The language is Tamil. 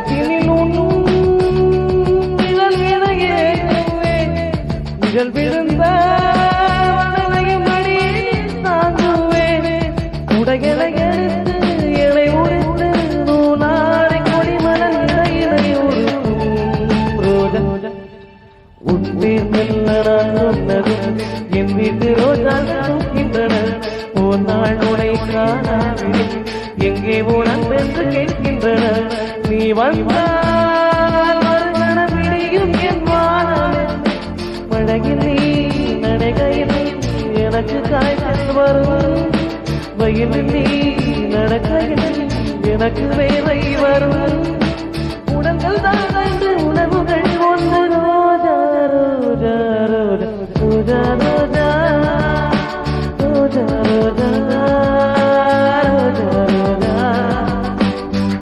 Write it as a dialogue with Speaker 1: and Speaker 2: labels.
Speaker 1: உதட்டினில் உண்ணும் நிழல் விதையே நிழல் விழுந்த மணலையும் தாங்குவேன் உடைகளை எடுத்து இலை உடைத்து நூலாடை கொடி மணல் இலையிலை உருக்கும் மெல்ல நான் சொன்னது என் வீட்டு ரோஜா தூக்கின்றன ஒரு நாள் உனை எங்கே போனான் என்று கேட்கின்றன. வந்தால் மனம் பிடியும் என் வானம் மழையில் நீ நடைகையில் எனக்கு காய்ச்சல் வரும் வயலில் நீ நடக்கையில் எனக்கு வேலை வரும் உடல்கள் தான் கண்டு உணவுகள் ஒன்று ரோஜா ரோஜா ரோஜா ரோஜா ரோஜா